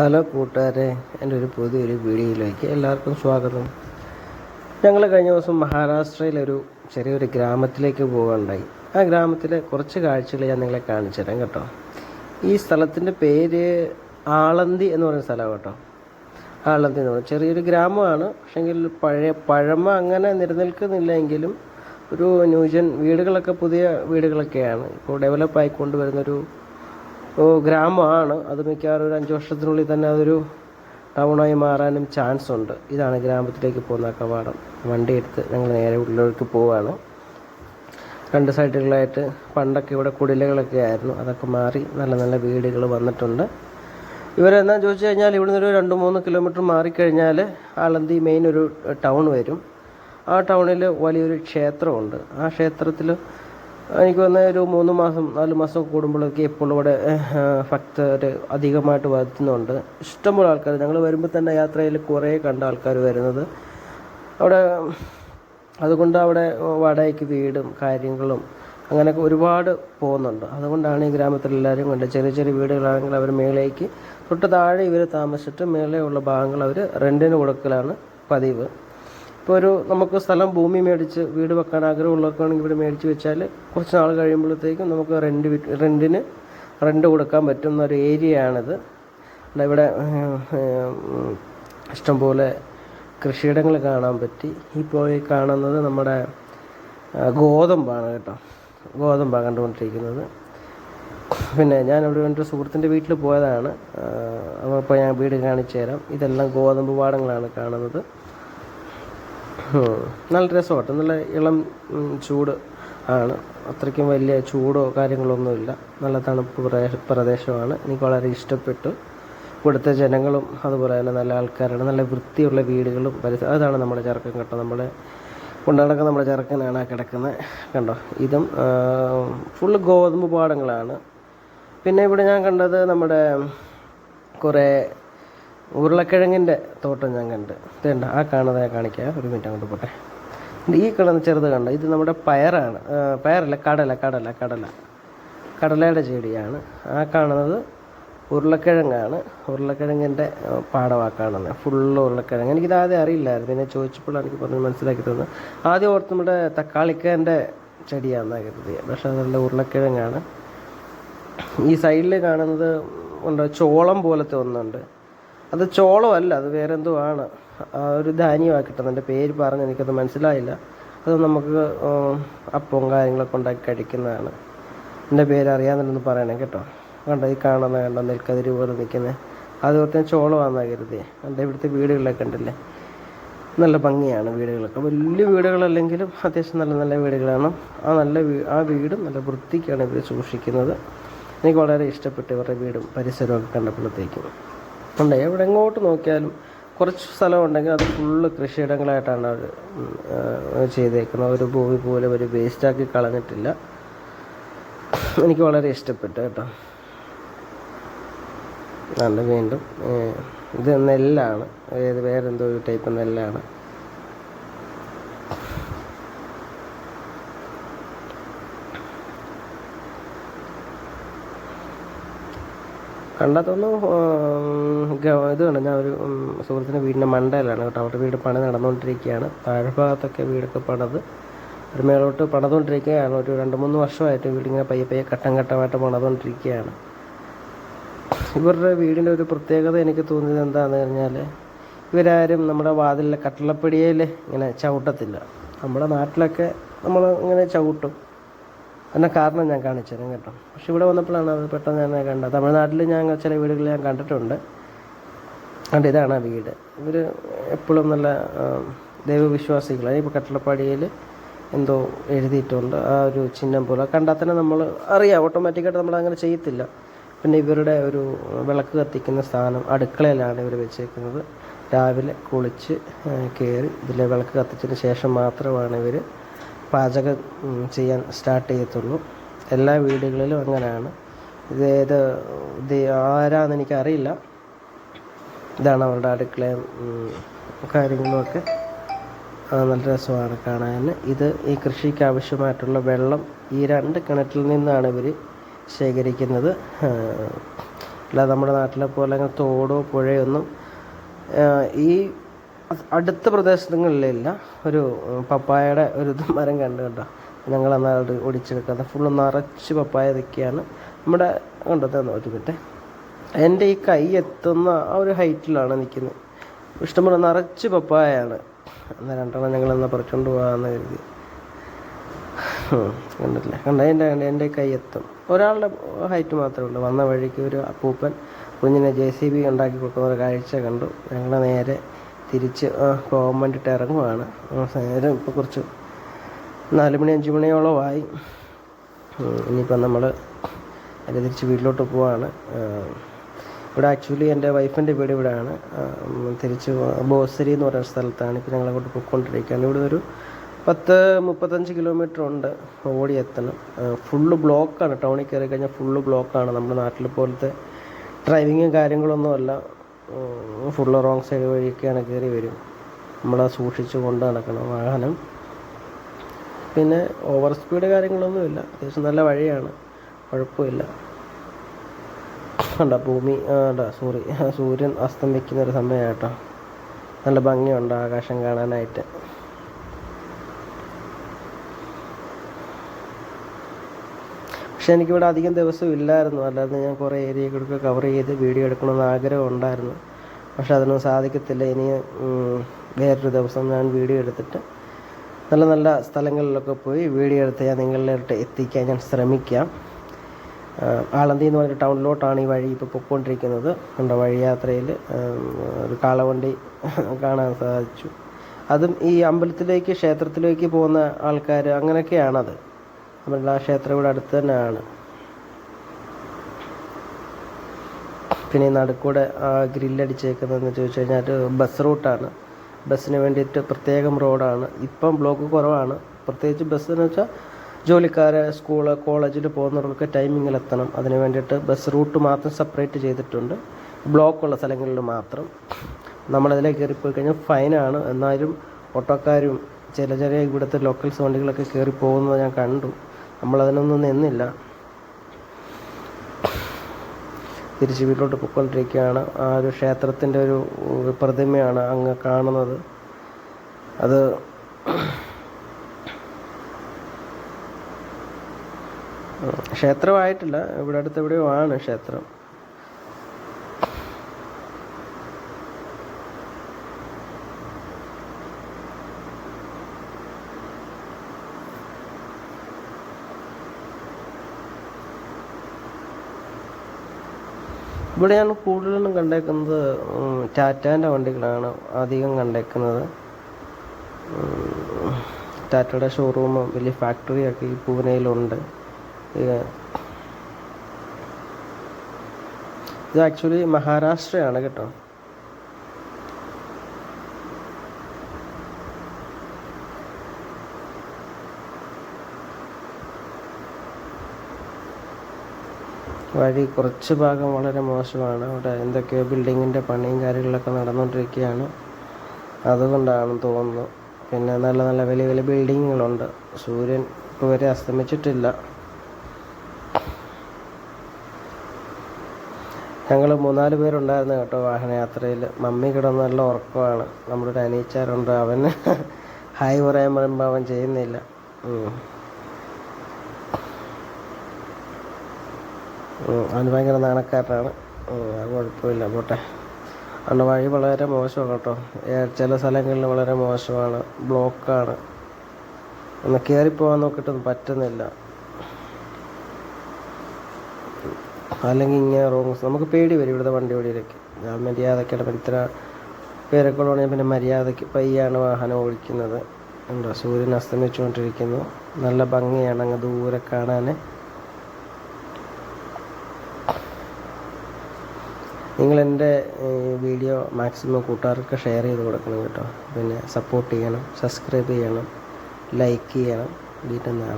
Hello കൂട്ടുകാരെ എന്റെ ഒരു പുതിയൊരു വീഡിയോയിലേക്ക് എല്ലാവർക്കും സ്വാഗതം. ഞങ്ങൾ കഴിഞ്ഞ ദിവസം മഹാരാഷ്ട്രയിലൊരു ചെറിയൊരു ഗ്രാമത്തിലേക്ക് പോകാനുണ്ടായി ആ ഗ്രാമത്തിലെ കുറച്ച് കാഴ്ചകൾ ഞാൻ നിങ്ങളെ കാണിച്ചു തരാം കേട്ടോ. ഈ സ്ഥലത്തിന്റെ പേര് ആളന്തി എന്ന് പറയുന്ന സ്ഥലമാണ് കേട്ടോ. ആളന്തി എന്ന് പറയുന്നത്. ചെറിയൊരു ഗ്രാമമാണ്. പക്ഷെങ്കിൽ പഴയ പഴമ അങ്ങനെ നിലനിൽക്കുന്നില്ല എങ്കിലും ഒരു ന്യൂജൻ വീടുകളൊക്കെ പുതിയ വീടുകളൊക്കെയാണ്. ഇപ്പോൾ ഡെവലപ്പ് ആയിക്കൊണ്ട് ഗ്രാമമാണ്. അത് മിക്കവാറും ഒരു അഞ്ച് വർഷത്തിനുള്ളിൽ തന്നെ അതൊരു ടൗണായി മാറാനും ചാൻസ് ഉണ്ട് ഇതാണ് ഗ്രാമത്തിലേക്ക് പോകുന്ന കവാടം. വണ്ടി എടുത്ത് ഞങ്ങൾ നേരെ ഉള്ളിലേക്ക് പോവുകയാണ് രണ്ട് സൈഡുകളായിട്ട് പണ്ടൊക്കെ ഇവിടെ കുടിലുകളൊക്കെ ആയിരുന്നു. അതൊക്കെ മാറി നല്ല നല്ല വീടുകൾ വന്നിട്ടുണ്ട്. ഇവരെന്നാ ചോദിച്ചു കഴിഞ്ഞാൽ ഇവിടുന്ന് ഒരു രണ്ട് മൂന്ന് കിലോമീറ്റർ മാറിക്കഴിഞ്ഞാൽ ആളന്തി മെയിൻ ഒരു ടൗൺ വരും. ആ ടൗണിൽ വലിയൊരു ക്ഷേത്രമുണ്ട്. ആ ക്ഷേത്രത്തിൽ എനിക്ക് വന്ന ഒരു മൂന്ന് മാസം നാല് മാസം കൂടുമ്പോഴൊക്കെ ഇപ്പോൾ ഇവിടെ ഭക്തർ അധികമായിട്ട് വരുത്തുന്നുണ്ട് ഇഷ്ടമുള്ള ആൾക്കാർ ഞങ്ങൾ വരുമ്പോൾ തന്നെ യാത്രയിൽ കുറേ കണ്ട ആൾക്കാർ വരുന്നത്. അവിടെ അതുകൊണ്ട് അവിടെ വാടകയ്ക്ക് വീടും കാര്യങ്ങളും അങ്ങനെയൊക്കെ ഒരുപാട് പോകുന്നുണ്ട്. അതുകൊണ്ടാണ് ഈ ഗ്രാമത്തിലെല്ലാവരും കണ്ട് ചെറിയ ചെറിയ വീടുകളാണെങ്കിൽ അവർ മേളേക്ക് തൊട്ട് താഴെ ഇവർ താമസിച്ചിട്ട് മേളയുള്ള ഭാഗങ്ങൾ അവർ റെന്റിന് കൊടുക്കലാണ് പതിവ്. ഇപ്പോൾ ഒരു നമുക്ക് സ്ഥലം ഭൂമി മേടിച്ച് വീട് വെക്കാൻ ആഗ്രഹമുള്ളവർക്കാണെങ്കിൽ ഇവിടെ മേടിച്ച് വെച്ചാൽ കുറച്ച് നാൾ കഴിയുമ്പോഴത്തേക്കും നമുക്ക് റെന്റ് റെന്റിന് റെന്റ് കൊടുക്കാൻ പറ്റുന്ന ഒരു ഏരിയയാണിത് ഇവിടെ ഇഷ്ടംപോലെ കൃഷിയിടങ്ങൾ കാണാൻ പറ്റി. ഈ കാണുന്നത് നമ്മുടെ ഗോതമ്പാണ് കേട്ടോ. ഗോതമ്പാണ് കണ്ടുകൊണ്ടിരിക്കുന്നത്. പിന്നെ ഞാൻ ഇവിടെ എന്റെ സുഹൃത്തിന്റെ വീട്ടിൽ പോയതാണ്. അപ്പോൾ ഞാൻ വീട് കാണിച്ചു തരാം. ഇതെല്ലാം ഗോതമ്പ് പാടങ്ങളാണ് കാണുന്നത്. നല്ല രസമാട്ടോ. നല്ല ഇളം ചൂട് ആണ്. അത്രയ്ക്കും വലിയ ചൂടോ കാര്യങ്ങളൊന്നുമില്ല നല്ല തണുപ്പ് പ്രദേശ- പ്രദേശമാണ്. എനിക്ക് വളരെ ഇഷ്ടപ്പെട്ടു. ഇവിടുത്തെ ജനങ്ങളും അതുപോലെ തന്നെ നല്ല ആൾക്കാരാണ്. നല്ല വൃത്തിയുള്ള വീടുകളും പരിസരം അതാണ് നമ്മുടെ ചെറുക്കൻ കേട്ടോ. നമ്മുടെ കൊണ്ടുനടക്കുന്ന നമ്മുടെ ചെറുക്കനാണ് ആ കിടക്കുന്നത്. കണ്ടോ? ഇതും ഫുള്ള് ഗോതമ്പ് പാടങ്ങളാണ്. പിന്നെ ഇവിടെ ഞാൻ കണ്ടത് നമ്മുടെ കുറേ ഉരുളക്കിഴങ്ങിന്റെ തോട്ടം ഞാൻ കണ്ട്. ഇതുണ്ട് ആ കാണാതെ കാണിക്കുക കാണിക്കാം. ഒരു മിനിറ്റ് അങ്ങോട്ട് പോട്ടെ. ഈ കിടന്ന് ചെറുത് കണ്ട? ഇത് നമ്മുടെ പയറാണ്. പയറല്ല കടല കടല കടല. കടലയുടെ ചെടിയാണ്. ആ കാണുന്നത് ഉരുളക്കിഴങ്ങാണ്. ഉരുളക്കിഴങ്ങിന്റെ പാടമാണ് കാണുന്നത് ഫുള്ള് ഉരുളക്കിഴങ്ങ്. എനിക്കിത് ആദ്യം അറിയില്ലായിരുന്നു. പിന്നെ ചോദിച്ചപ്പോഴാണ് എനിക്ക് പറഞ്ഞ് മനസ്സിലാക്കി തന്നത്. ആദ്യം ഓർത്ത് നമ്മുടെ തക്കാളിക്കേന്റെ ചെടിയാണെന്നാണ് കരുതിയത് പക്ഷേ അതല്ല ഉരുളക്കിഴങ്ങാണ്. ഈ സൈഡിൽ കാണുന്നത് ഉണ്ട്? ചോളം പോലത്തെ ഒന്നുണ്ട്. അത് ചോളമല്ല അത് വേറെ എന്തോ ആണ് ഒരു ധാന്യമാണ് കിട്ടുന്നത്. എന്റെ പേര് പറഞ്ഞ് എനിക്കത് മനസ്സിലായില്ല. അത് നമുക്ക് അപ്പവും കാര്യങ്ങളൊക്കെ ഉണ്ടാക്കി കഴിക്കുന്നതാണ്. എന്റെ പേര് അറിയാമെന്നുണ്ടെന്ന് പറയണേ കേട്ടോ. കണ്ട ഈ കാണുന്ന കണ്ട നെൽക്കതിരി പോലെ നിൽക്കുന്നത് അതുപോലെ തന്നെ ചോളമാണെന്നാണ് കരുതി എന്റെ ഇവിടുത്തെ വീടുകളിലൊക്കെ ഉണ്ടല്ലേ നല്ല ഭംഗിയാണ് വീടുകളൊക്കെ. വലിയ വീടുകളല്ലെങ്കിലും അത്യാവശ്യം നല്ല നല്ല വീടുകളാണ്. ആ നല്ല ആ വീടും നല്ല വൃത്തിക്കാണ് ഇവർ സൂക്ഷിക്കുന്നത്. എനിക്ക് വളരെ ഇഷ്ടപ്പെട്ടു ഇവരുടെ വീടും പരിസരവും ഒക്കെ കണ്ടപ്പോഴത്തേക്കും. ഉണ്ട്. എവിടെ എങ്ങോട്ട് നോക്കിയാലും കുറച്ച് സ്ഥലം ഉണ്ടെങ്കിൽ അത് ഫുള്ള് കൃഷിയിടങ്ങളായിട്ടാണ് അവർ ചെയ്തേക്കുന്നത്. ഒരു ഭൂമി പോലെ ഒരു വേസ്റ്റാക്കി കളഞ്ഞിട്ടില്ല. എനിക്ക് വളരെ ഇഷ്ടപ്പെട്ടു കേട്ടോ. നല്ല വീണ്ടും ഇത് നെല്ലാണ് ഏത് വേറെന്തോ ഒരു ടൈപ്പ് നെല്ലാണ് കണ്ടാത്തൊന്നും ഇത് കണ്ട? ഞാൻ ഒരു സുഹൃത്തിന്റെ വീടിന്റെ മണ്ടയിലാണ് കേട്ടോ. അവരുടെ വീട് പണി നടന്നുകൊണ്ടിരിക്കുകയാണ്. താഴ്ഭാഗത്തൊക്കെ വീടൊക്കെ പണിത് ഒരു മേളോട്ട് പണിതുകൊണ്ടിരിക്കുകയാണ്. ഒരു രണ്ട് മൂന്ന് വർഷമായിട്ട് വീടിങ്ങനെ പയ്യെ പയ്യെ ഘട്ടം ഘട്ടമായിട്ട് പണിതുകൊണ്ടിരിക്കുകയാണ്. ഇവരുടെ വീടിന്റെ ഒരു പ്രത്യേകത എനിക്ക് തോന്നിയത് എന്താണെന്ന് പറഞ്ഞാൽ ഇവരാരും നമ്മുടെ വാതിലിലെ കട്ടിളപ്പടിയയിൽ ഇങ്ങനെ ചവിട്ടത്തില്ല. നമ്മുടെ നാട്ടിലൊക്കെ നമ്മൾ ഇങ്ങനെ ചവിട്ടും. അതിന്റെ കാരണം ഞാൻ കാണിച്ചു തരാം കേട്ടോ. പക്ഷെ ഇവിടെ വന്നപ്പോഴാണ് അത് പെട്ടെന്ന് ഞാൻ കണ്ടത്. തമിഴ്നാട്ടിൽ ഞാൻ ചില വീടുകളിൽ ഞാൻ കണ്ടിട്ടുണ്ട്. കണ്ട് ഇതാണ് ആ വീട്. ഇവർ എപ്പോഴും നല്ല ദൈവവിശ്വാസികളാണ് ഇപ്പോൾ കട്ടളപ്പാടിയിൽ എന്തോ എഴുതിയിട്ടുണ്ട്. ആ ഒരു ചിഹ്നം പോലെ. കണ്ടാൽ തന്നെ നമ്മൾ അറിയാം. ഓട്ടോമാറ്റിക്കായിട്ട് നമ്മൾ അങ്ങനെ ചെയ്യത്തില്ല. പിന്നെ ഇവരുടെ ഒരു വിളക്ക് കത്തിക്കുന്ന സ്ഥാനം അടുക്കളയിലാണ് ഇവർ വെച്ചേക്കുന്നത്. രാവിലെ കുളിച്ച് കയറി ഇതിലെ വിളക്ക് കത്തിച്ചതിന് ശേഷം മാത്രമാണ് ഇവർ പാചകം ചെയ്യാൻ സ്റ്റാർട്ട് ചെയ്യത്തുള്ളൂ. എല്ലാ വീടുകളിലും അങ്ങനെയാണ്. ഇത് ഏത് ഇത് ആരാന്ന് എനിക്കറിയില്ല. ഇതാണ് അവരുടെ അടുക്കളയും കാര്യങ്ങളുമൊക്കെ നല്ല രസമാണ് കാണാൻ. ഇത് ഈ കൃഷിക്ക് ആവശ്യമായിട്ടുള്ള വെള്ളം ഈ രണ്ട് കിണറ്റിൽ നിന്നാണ് ഇവർ ശേഖരിക്കുന്നത്. അല്ലാതെ നമ്മുടെ നാട്ടിലെ പോലെ അങ്ങനെ തോടോ പുഴയൊന്നും ഈ അടുത്ത പ്രദേശങ്ങളിലില്ല. ഒരു പപ്പായയുടെ ഒരു മരം കണ്ടു കേട്ടോ ഞങ്ങൾ എന്നാൽ അത് ഒടിച്ചെടുക്കാതെ ഫുള്ള് നിറച്ച് പപ്പായ നിൽക്കുകയാണ് നമ്മുടെ കണ്ടോ തന്നെ ഒരു മിനിറ്റ് എന്റെ ഈ കൈ എത്തുന്ന ആ ഒരു ഹൈറ്റിലാണ് നിൽക്കുന്നത്. ഇഷ്ടംപോലെ നിറച്ച് പപ്പായയാണ് എന്നാൽ രണ്ടെണ്ണം ഞങ്ങൾ എന്നാൽ പറിച്ചുകൊണ്ട് പോകാമെന്ന് കരുതി. കണ്ടില്ലേ കണ്ട? എന്റെ എന്റെ കൈ എത്തും. ഒരാളുടെ ഹൈറ്റ് മാത്രമേ ഉള്ളൂ. വന്ന വഴിക്ക് ഒരു അപ്പൂപ്പൻ കുഞ്ഞിനെ ജെ സി ബി ഉണ്ടാക്കി കൊടുക്കുന്ന ഒരു കാഴ്ച കണ്ടു. ഞങ്ങൾ നേരെ തിരിച്ച് പോകാൻ വേണ്ടിയിട്ട് ഇറങ്ങുവാണ്. നേരം ഇപ്പോൾ കുറച്ച് നാല് മണി അഞ്ച് മണിയോളമായി ഉം, ഇനിയിപ്പം നമ്മൾ അതിന്റെ തിരിച്ച് വീട്ടിലോട്ട് പോവാണ്. ഇവിടെ ആക്ച്വലി എന്റെ വൈഫിന്റെ വീട് ഇവിടെയാണ്. തിരിച്ച് ബോസരി എന്ന് പറയുന്ന സ്ഥലത്താണ് ഇപ്പോൾ ഞങ്ങൾ അങ്ങോട്ട് പോയിക്കൊണ്ടിരിക്കുകയാണ് ഇവിടെ ഒരു പത്ത് മുപ്പത്തഞ്ച് കിലോമീറ്റർ ഉണ്ട് ഓടി എത്തണം. ഫുള്ള് ബ്ലോക്കാണ് ടൗണിൽ കയറി കഴിഞ്ഞാൽ ഫുള്ള് ബ്ലോക്കാണ് നമ്മുടെ നാട്ടിൽ പോലത്തെ ഡ്രൈവിങ്ങും കാര്യങ്ങളൊന്നുമല്ല ഫുള്ള് റോങ് സൈഡ് വഴിയൊക്കെയാണ് കയറി വരും. നമ്മളത് സൂക്ഷിച്ച് കൊണ്ട് നടക്കണം വാഹനം. പിന്നെ ഓവർ സ്പീഡ് കാര്യങ്ങളൊന്നുമില്ല അത്യാവശ്യം നല്ല വഴിയാണ്. കുഴപ്പമില്ല. കണ്ട ഭൂമി അല്ല സോറി സൂര്യൻ അസ്തമിക്കുന്ന ഒരു സമയമാണ് കേട്ടോ നല്ല ഭംഗിയുണ്ട് ആകാശം കാണാനായിട്ട്. പക്ഷെ എനിക്കിവിടെ അധികം ദിവസം ഇല്ലായിരുന്നു. അല്ലാതെ ഞാൻ കുറേ ഏരിയകളൊക്കെ കവർ ചെയ്ത് വീഡിയോ എടുക്കണമെന്ന് ആഗ്രഹം ഉണ്ടായിരുന്നു. പക്ഷെ അതിനൊന്നും സാധിക്കത്തില്ല. ഇനി വേറൊരു ദിവസം ഞാൻ വീഡിയോ എടുത്തിട്ട് നല്ല നല്ല സ്ഥലങ്ങളിലൊക്കെ പോയി വീഡിയോ എടുത്ത് ഞാൻ നിങ്ങളിലോട്ട് എത്തിക്കാൻ ഞാൻ ശ്രമിക്കാം. ആളന്തി എന്ന് പറഞ്ഞ ടൗണിലോട്ടാണ് ഈ വഴി ഇപ്പോൾ പൊയ്ക്കൊണ്ടിരിക്കുന്നത്. നമ്മുടെ വഴിയാത്രയിൽ ഒരു കാളവണ്ടി കാണാൻ സാധിച്ചു. അതും ഈ അമ്പലത്തിലേക്ക് ക്ഷേത്രത്തിലേക്ക് പോകുന്ന ആൾക്കാർ അങ്ങനെയൊക്കെയാണത്. ആ ക്ഷേത്രം ഇവിടെ അടുത്ത് തന്നെയാണ്. പിന്നെ ഈ നടുക്കൂടെ ആ ഗ്രില്ലടിച്ചേക്കുന്നതെന്ന് ചോദിച്ചു കഴിഞ്ഞാൽ ഒരു ബസ് റൂട്ടാണ്. ബസ്സിന് വേണ്ടിയിട്ട് പ്രത്യേകം റോഡാണ്. ഇപ്പം ബ്ലോക്ക് കുറവാണ്. പ്രത്യേകിച്ച് ബസ് എന്ന് വെച്ചാൽ ജോലിക്കാരെ സ്കൂൾ കോളേജിൽ പോകുന്നവർക്ക് ടൈമിങ്ങിൽ എത്തണം. അതിന് വേണ്ടിയിട്ട് ബസ് റൂട്ട് മാത്രം സെപ്പറേറ്റ് ചെയ്തിട്ടുണ്ട്. ബ്ലോക്കുള്ള സ്ഥലങ്ങളിൽ മാത്രം. നമ്മളതിലേക്ക് കയറിപ്പോയി കഴിഞ്ഞാൽ ഫൈനാണ് എന്നാലും ഓട്ടോക്കാരും ചില ചെറിയ ഇവിടുത്തെ ലോക്കൽസ് വണ്ടികളൊക്കെ കയറി പോകുന്നത് ഞാൻ കണ്ടു. നമ്മളതിനൊന്നും നിന്നില്ല. തിരിച്ച് വീട്ടിലോട്ട് പൊയ്ക്കൊണ്ടിരിക്കുകയാണ്. ആ ഒരു ക്ഷേത്രത്തിന്റെ ഒരു പ്രതിമയാണ് അങ്ങ് കാണുന്നത്. അത് ക്ഷേത്രമായിട്ടില്ല. ഇവിടെ അടുത്ത് എവിടെയോ ആണ് ക്ഷേത്രം. ഇവിടെ ഞാൻ കൂടുതലും കണ്ടേക്കുന്നത് ടാറ്റാന്റെ വണ്ടികളാണ് അധികം കണ്ടേക്കുന്നത്. ടാറ്റയുടെ ഷോറൂമും വലിയ ഫാക്ടറിയൊക്കെ ഈ പൂനെയിലുണ്ട്. ഇത് ആക്ച്വലി മഹാരാഷ്ട്രയാണ് കേട്ടോ. വഴി കുറച്ച് ഭാഗം വളരെ മോശമാണ്. അവിടെ എന്തൊക്കെയോ ബിൽഡിങ്ങിന്റെ പണിയും കാര്യങ്ങളൊക്കെ നടന്നുകൊണ്ടിരിക്കുകയാണ്. അതുകൊണ്ടാണ് തോന്നുന്നു. പിന്നെ നല്ല നല്ല വലിയ വലിയ ബിൽഡിങ്ങുകളുണ്ട്. സൂര്യൻ ഇപ്പോൾ വരെ അസ്തമിച്ചിട്ടില്ല. ഞങ്ങൾ മൂന്നാൽ പേരുണ്ടായിരുന്നു കേട്ടോ വാഹനയാത്രയിൽ മമ്മി കിടന്ന് നല്ല ഉറക്കമാണ്. നമ്മുടെ ഒരു അനീച്ചാരുണ്ട്. അവന് ഹായ് പറയാൻ പറയുമ്പോൾ അവൻ ചെയ്യുന്നില്ല. ഉം, ഭയങ്കര നാണക്കാരനാണ്. അത് കുഴപ്പമില്ല പോട്ടെ. അവന്റെ വഴി വളരെ മോശമാണ് കേട്ടോ. ചില സ്ഥലങ്ങളിൽ വളരെ മോശമാണ് ബ്ലോക്കാണ്. ഒന്ന് കയറിപ്പോകാൻ നോക്കിയിട്ടൊന്നും പറ്റുന്നില്ല. അല്ലെങ്കിൽ ഇങ്ങനെ റോങ്സ് നമുക്ക് പേടി വരും ഇവിടുത്തെ വണ്ടി ഓടിയിലേക്ക്. ഞാൻ മര്യാദയ്ക്കാണ് ഇത്ര പേരൊക്കെ ഉള്ളതാണെങ്കിൽ പിന്നെ മര്യാദയ്ക്ക് പയ്യാണ് വാഹനം ഓടിക്കുന്നത്. ഉണ്ടോ സൂര്യൻ അസ്തമിച്ചുകൊണ്ടിരിക്കുന്നു. നല്ല ഭംഗിയാണ് അങ്ങ് ദൂരെ കാണാൻ. നിങ്ങൾ എന്റെ വീഡിയോ മാക്സിമം കൂട്ടുകാർക്ക് ഷെയർ ചെയ്ത് കൊടുക്കണം കേട്ടോ. പിന്നെ സപ്പോർട്ട് ചെയ്യണം സബ്സ്ക്രൈബ് ചെയ്യണം ലൈക്ക് ചെയ്യണം. വീട്ടിൽ നാളെ